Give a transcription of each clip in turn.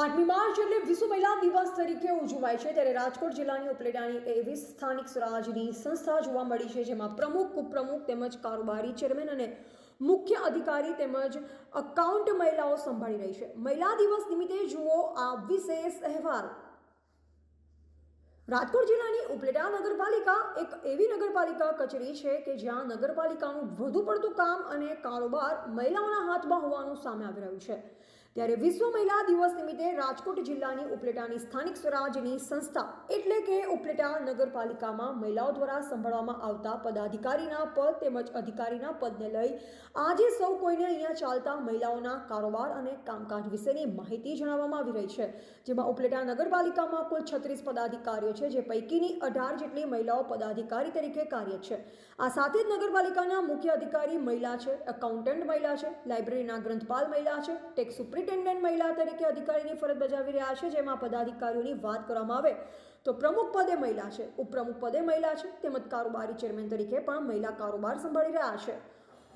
આઠમી માર્ચ એટલે વિશ્વ મહિલા દિવસ તરીકે ઉજવાય છે. ત્યારે રાજકોટ જિલ્લાની ઉપલેટાની એવી સ્થાનિક સ્વરાજની સંસ્થા જોવા મળી છે, જેમાં પ્રમુખ, ઉપપ્રમુખ તેમજ કારોબારી ચેરમેન અને મુખ્ય અધિકારી તેમજ અકાઉન્ટ મહિલાઓ સંભાળી રહી છે. મહિલા દિવસ નિમિત્તે જુઓ આ વિશેષ અહેવાલ. રાજકોટ જિલ્લાની ઉપલેટા નગરપાલિકા એક એવી નગરપાલિકા કચેરી છે કે જ્યાં નગરપાલિકાનું વધુ પડતું કામ અને કારોબાર મહિલાઓના હાથમાં હોવાનું સામે આવી રહ્યું છે. ત્યારે વિશ્વ મહિલા દિવસ નિમિત્તે રાજકોટ જિલ્લાની ઉપલેટાની સ્થાનિક સ્વરાજની સંસ્થા એટલે કે ઉપલેટા નગરપાલિકામાં મહિલાઓ દ્વારા સંભાળવામાં આવતા પદાધિકારીના પદ તેમજ અધિકારીના પદને લઈ આજે સૌ કોઈને અહીંયા ચાલતા મહિલાઓના કારોબાર અને કામકાજ વિશેની માહિતી જણાવવામાં આવી રહી છે. જેમાં ઉપલેટા નગરપાલિકામાં કુલ છત્રીસ પદાધિકારીઓ છે, જે પૈકીની અઢાર જેટલી મહિલાઓ પદાધિકારી તરીકે કાર્ય છે. આ સાથે જ નગરપાલિકાના મુખ્ય અધિકારી મહિલા છે, એકાઉન્ટન્ટ મહિલા છે, લાઇબ્રેરીના ગ્રંથપાલ મહિલા છે, ટેક્સ સુપ્રિન્ટેન્ડન્ટ મહિલા તરીકે અધિકારીની ફરજ બજાવી રહ્યા છે, જેમાં પદાધિકારીઓની વાત કરવામાં આવે તો પ્રમુખ પદે મહિલા છે. ઉપપ્રમુખ પદે મહિલા છે. તેમજ કારોબારી ચેરમેન તરીકે પણ મહિલા કારોબાર સંભાળી રહ્યા છે.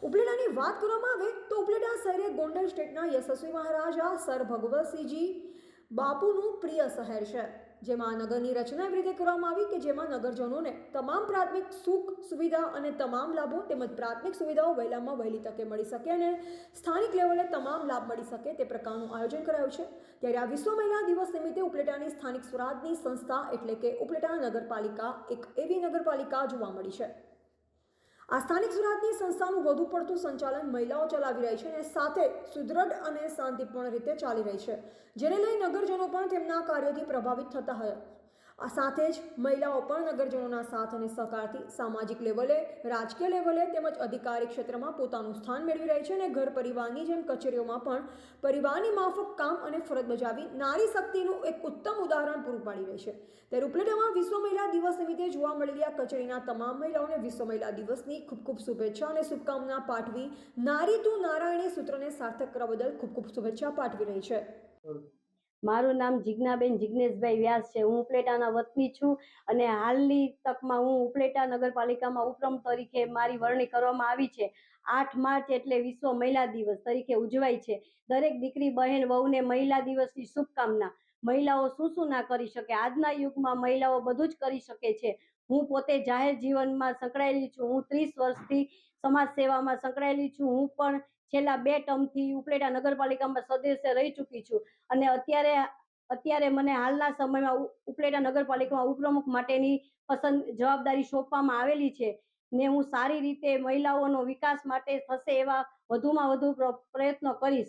ઉપલેટાની વાત કરવામાં આવે તો ઉપલેટા શહેરે ગોંડલ સ્ટેટના યશસ્વી મહારાજા સર ભગવતસિંહજી બાપુનું પ્રિય શહેર છે. જેમાં નગરની રચના એવી રીતે કરવામાં આવી કે જેમાં નગરજનોને તમામ પ્રાથમિક સુખ સુવિધા અને તમામ લાભો તેમજ પ્રાથમિક સુવિધાઓ વહેલામાં વહેલી તકે મળી શકે અને સ્થાનિક લેવલે તમામ લાભ મળી શકે તે પ્રકારનું આયોજન કરાયું છે. ત્યારે આ વિશ્વ મહિલા દિવસ નિમિત્તે ઉપલેટાની સ્થાનિક સ્વરાજની સંસ્થા એટલે કે ઉપલેટા નગરપાલિકા એક એવી નગરપાલિકા જોવા મળી છે. આ સ્થાનિક સ્વરાજની સંસ્થાનું વધુ પડતું સંચાલન મહિલાઓ ચલાવી રહી છે અને સાથે સુદૃઢ અને શાંતિપૂર્ણ રીતે ચાલી રહી છે. જેને લઈ નગરજનો પણ તેમના કાર્યોથી પ્રભાવિત થતા હોય. આ સાથે જ મહિલાઓ પણ નગરજનોના સાથ અને સહકારથી સામાજિક લેવલે, રાજકીય લેવલે તેમજ અધિકારી ક્ષેત્રમાં પોતાનું સ્થાન મેળવી રહી છે અને ઘર પરિવારની જેમ કચેરીઓમાં પણ પરિવારની માફક કામ અને ફરજ બજાવી નારી શક્તિનું એક ઉત્તમ ઉદાહરણ પૂરું પાડી રહી છે. ત્યારે ઉપલેટામાં વિશ્વ મહિલા દિવસ નિમિત્તે જોવા મળેલી આ કચેરીના તમામ મહિલાઓને વિશ્વ મહિલા દિવસની ખૂબ ખૂબ શુભેચ્છા અને શુભકામના પાઠવી નારી તું નારાયણી સૂત્રને સાર્થક કરવા બદલ ખૂબ ખૂબ શુભેચ્છા પાઠવી રહી છે. મારું નામ જિજ્ઞાબેન જિજ્ઞેશભાઈ વ્યાસ છે. હું ઉપલેટાના વતની છું અને હાલની તકમાં હું ઉપલેટા નગરપાલિકામાં ઉપરમ તરીકે મારી વરણી કરવામાં આવી છે. આઠ માર્ચ એટલે વિશ્વ મહિલા દિવસ તરીકે ઉજવાય છે. દરેક દીકરી, બહેન, વહુને મહિલા દિવસની શુભકામના. મહિલાઓ શું શું ના કરી શકે? આજના યુગમાં મહિલાઓ બધું જ કરી શકે છે. હું પોતે જાહેર જીવનમાં સંકળાયેલી છું. હું ત્રીસ વર્ષથી સમાજ સેવામાં સંકળાયેલી છું. હું પણ છેલ્લા બે ટર્મથી ઉપલેટા નગરપાલિકામાં સદસ્ય રહી ચૂકી છું. અને અત્યારે અત્યારે મને હાલના સમયમાં ઉપલેટા નગરપાલિકામાં ઉપપ્રમુખ માટેની પસંદ, જવાબદારી સોંપવામાં આવેલી છે. ને હું સારી રીતે મહિલાઓનો વિકાસ માટે થશે એવા વધુમાં વધુ પ્ર- પ્રયત્નો કરીશ.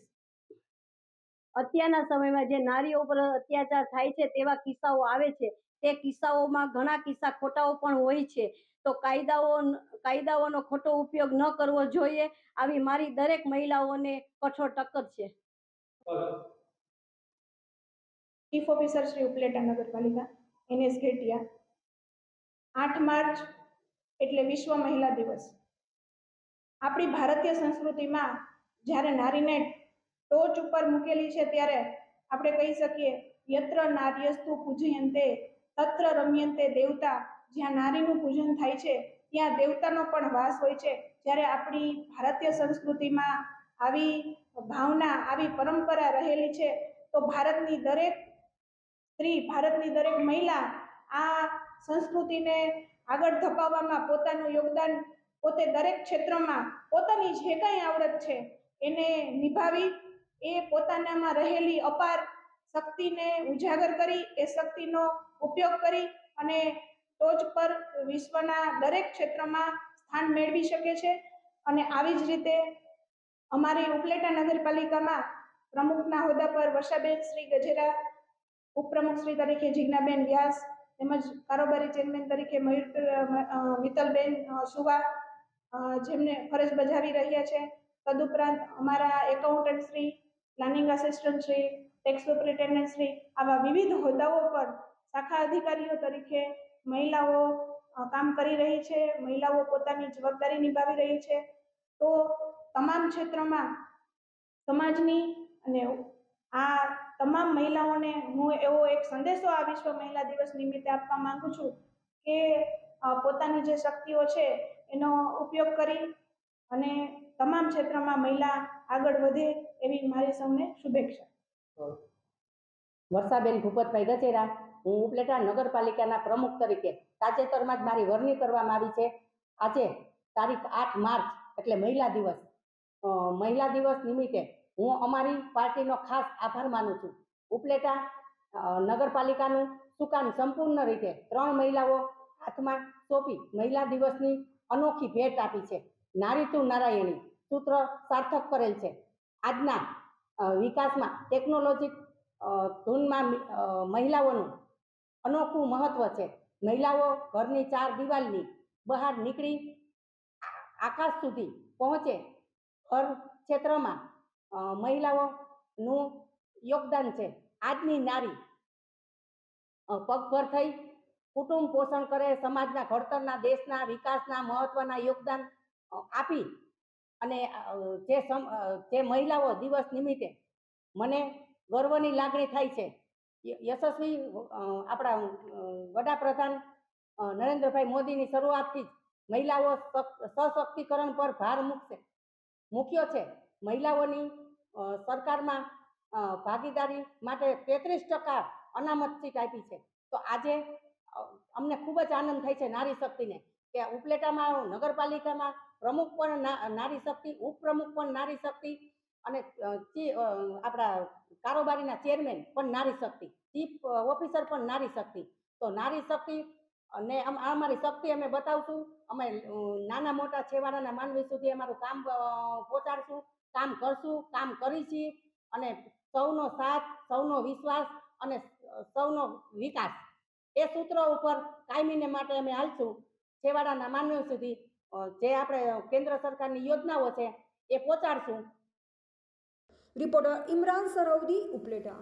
અત્યારના સમયમાં જે નારીઓ પર અત્યાચાર થાય છે તેવા કિસ્સાઓ આવે છે. તે કિસ્સાઓમાં ઘણા કિસ્સા ખોટાઓ પણ હોય છે. તો કાયદાઓ કાયદાઓનો ખોટો ઉપયોગ ન કરવો જોઈએ. આવી મારી દરેક મહિલાઓને કઠોર ટક્કર છે. ચીફ ઓફિસર શ્રી ઉપલેટા નગરપાલિકા એનએસ ઘેટિયા. આઠ માર્ચ એટલે વિશ્વ મહિલા દિવસ. આપણી ભારતીય સંસ્કૃતિમાં જ્યારે નારીને ટોચ ઉપર મૂકેલી છે ત્યારે આપણે કહી શકીએ, યત્ર નાર્યસ્તુ પૂજયંતે, તત્ર રમ્યંતે દેવતા જ્યાં નારીનું પૂજન થાય છે, ત્યાં દેવતાનો પણ વાસ હોય છે. જ્યારે આપણી ભારતીય સંસ્કૃતિમાં આવી ભાવના, આવી પરંપરા રહેલી છે, તો ભારતની દરેક સ્ત્રી, ભારતની દરેક મહિલા આ સંસ્કૃતિને આગળ ધપાવવામાં પોતાનું યોગદાન પોતે દરેક ક્ષેત્રમાં પોતાની જે કાંઈ આવડત છે, એને નિભાવી, એ પોતાનામાં રહેલી અપાર શક્તિને ઉજાગર કરી, એ શક્તિનો ઉપયોગ કરી અને ટોચ પર વિશ્વના દરેક ક્ષેત્રમાં સ્થાન મેળવી શકે છે અને આવી જ રીતે અમારી ઉપલેટા નગરપાલિકામાં પ્રમુખના હોદ્દા પર વર્ષાબેન શ્રી ગજેરા, ઉપપ્રમુખ શ્રી તરીકે જિજ્ઞાબેન વ્યાસ તેમજ કારોબારી ચેરમેન તરીકે મયુર મિત્તલબેન સુવા જેમને ફરજ બજાવી રહ્યા છે. તદુપરાંત અમારા accountant Shri, planning assistant Shri, tax superintendent Shri આવા વિવિધ હોદ્દાઓ પર શાખા અધિકારીઓ તરીકે મહિલાઓ કામ કરી રહી છે, મહિલાઓ પોતાની જવાબદારી નિભાવી રહી છે. તો તમામ ક્ષેત્રમાં સમાજની અને આ તમામ મહિલાઓને હું એવો એક સંદેશો આ વિશ્વ મહિલા દિવસ નિમિત્તે આપવા માંગુ છું કે પોતાની જે શક્તિઓ છે એનો ઉપયોગ કરી અને તમામ ક્ષેત્રમાં મહિલા આગળ વધે એવી મારી સૌને શુભેચ્છા. વર્ષાબેન ભૂપતભાઈ ગજેરા હું ઉપલેટા નગરપાલિકાના પ્રમુખ તરીકે તાજેતરમાં જ મારી વરણી કરવામાં આવી છે. આજે તારીખ આઠ માર્ચ, એટલે મહિલા દિવસ. મહિલા દિવસ નિમિત્તે હું અમારી પાર્ટીનો ખાસ આભાર માનું છું. ઉપલેટા નગરપાલિકાનું સુકાન સંપૂર્ણ રીતે ત્રણ મહિલાઓ હાથમાં સોંપી મહિલા દિવસની અનોખી ભેટ આપી છે. નારી તું નારાયણી સૂત્ર સાર્થક કરેલ છે. આજના વિકાસમાં ટેકનોલોજી ધૂનમાં મહિલાઓનું અનોખું મહત્વ છે. મહિલાઓ ઘરની ચાર દિવાલની બહાર નીકળી આકાશ સુધી પહોંચે ઘર ક્ષેત્રમાં. મહિલાઓનું યોગદાન છે. આજની નારી પગભર થઈ કુટુંબ પોષણ કરે, સમાજના ઘડતરના, દેશના વિકાસના મહત્વના યોગદાન આપી અને જે સમ જે મહિલાઓ દિવસ નિમિત્તે મને ગર્વની લાગણી થાય છે. યશસ્વી આપણા વડાપ્રધાન નરેન્દ્રભાઈ મોદીની શરૂઆતથી જ મહિલાઓ સશક્તિકરણ પર ભાર મૂકશે, મૂક્યો છે. મહિલાઓની સરકારમાં ભાગીદારી માટે તેત્રીસ ટકા અનામત સીટ આપી છે. તો આજે અમને ખૂબ જ આનંદ થાય છે નારી શક્તિને કે ઉપલેટામાં, નગરપાલિકામાં પ્રમુખ પણ નારી શક્તિ, ઉપપ્રમુખ પણ નારી શક્તિ અને આપણા કારોબારીના ચેરમેન પણ નારી શક્તિ, ચીફ ઓફિસર પણ નારી શક્તિ. તો નારી શક્તિ અને અમારી શક્તિ અમે બતાવશું. અમે નાના મોટા છેવાડાના માનવી સુધી અમારું કામ પહોંચાડશું, કામ કરશું, કામ કરી છીએ અને સૌનો સાથ, સૌનો વિશ્વાસ અને સૌનો વિકાસ. એ સૂત્ર ઉપર કાયમીને માટે અમે હાલશું. છેવાડાના માનવી સુધી જે આપણે કેન્દ્ર સરકારની યોજનાઓ છે, એ પહોંચાડશું. રિપોર્ટર ઇમરાન સરવદી ઉપલેટા